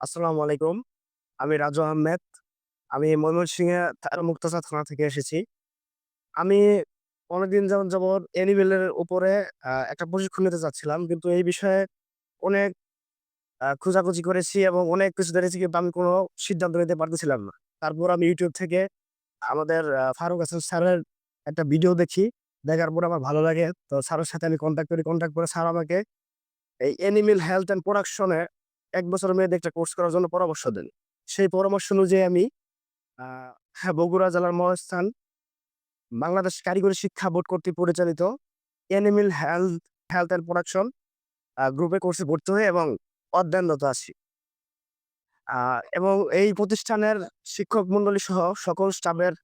আসসালামু আলাইকুম। আমি রাজু আহমেদ। আমি ময়মনসিংহে থা মুক্তাসা থানা থেকে এসেছি। আমি অনেকদিন যাবত যাবৎ অ্যানিমেলের উপরে একটা প্রশিক্ষণ নিতে চাচ্ছিলাম। কিন্তু এই বিষয়ে অনেক খোঁজাখুঁজি করেছি এবং অনেক কিছু জেনেছি কিন্তু আমি কোনো সিদ্ধান্ত নিতে পারতেছিলাম না। তারপর আমি ইউটিউব থেকে আমাদের ফারুক হাসান স্যারের একটা ভিডিও দেখি। দেখার পর আমার ভালো লাগে। তো স্যারের সাথে আমি কনট্যাক্ট করি। কনট্যাক্ট করে স্যার আমাকে এই অ্যানিমেল হেলথ অ্যান্ড প্রোডাকশন এ ১ বছরের মেয়াদি একটা কোর্স করার জন্য পরামর্শ দেন। সেই পরামর্শ অনুযায়ী আমি হ্যাঁ, বগুড়া জেলার মহাস্থান বাংলাদেশ কারিগরি শিক্ষা বোর্ড কর্তৃক পরিচালিত animal health health and production গ্রুপে কোর্সে ভর্তি হই এবং অধ্যয়নরত আছি। এবং এই প্রতিষ্ঠানের শিক্ষক মন্ডলী সহ সকল স্টাফের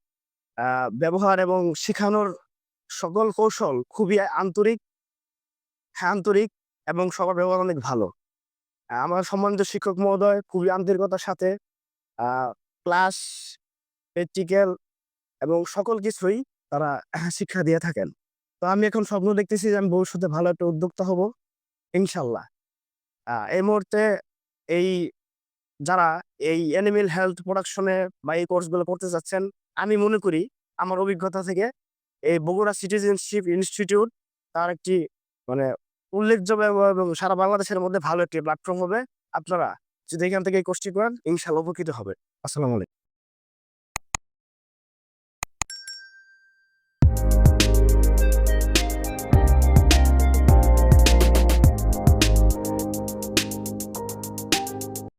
ব্যবহার এবং শেখানোর সকল কৌশল খুবই আন্তরিক হ্যাঁ, আন্তরিক এবং সবার ব্যবহার অনেক ভালো। আমার সম্মানিত শিক্ষক মহোদয় খুবই আন্তরিকতার সাথে ক্লাস, প্র্যাকটিক্যাল এবং সকল কিছুই তারা শিক্ষা দিয়ে থাকেন। তো আমি এখন স্বপ্ন দেখতেছি যে আমি ভবিষ্যতে ভালো একটা উদ্যোক্তা হব, ইনশাল্লাহ। এই মুহূর্তে এই যারা এই অ্যানিমেল হেলথ প্রোডাকশনে বা এই কোর্সগুলো করতে চাচ্ছেন, আমি মনে করি আমার অভিজ্ঞতা থেকে এই বগুড়া সিটিজেনশিপ ইনস্টিটিউট তার একটি মানে উল্লেখযোগ্য এবং সারা বাংলাদেশের মধ্যে ভালো একটি প্ল্যাটফর্ম হবে। আপনারা যদি এখান থেকে এই কোর্সটি করেন, ইনশাল্লাহ উপকৃত হবে আসসালামু আলাইকুম।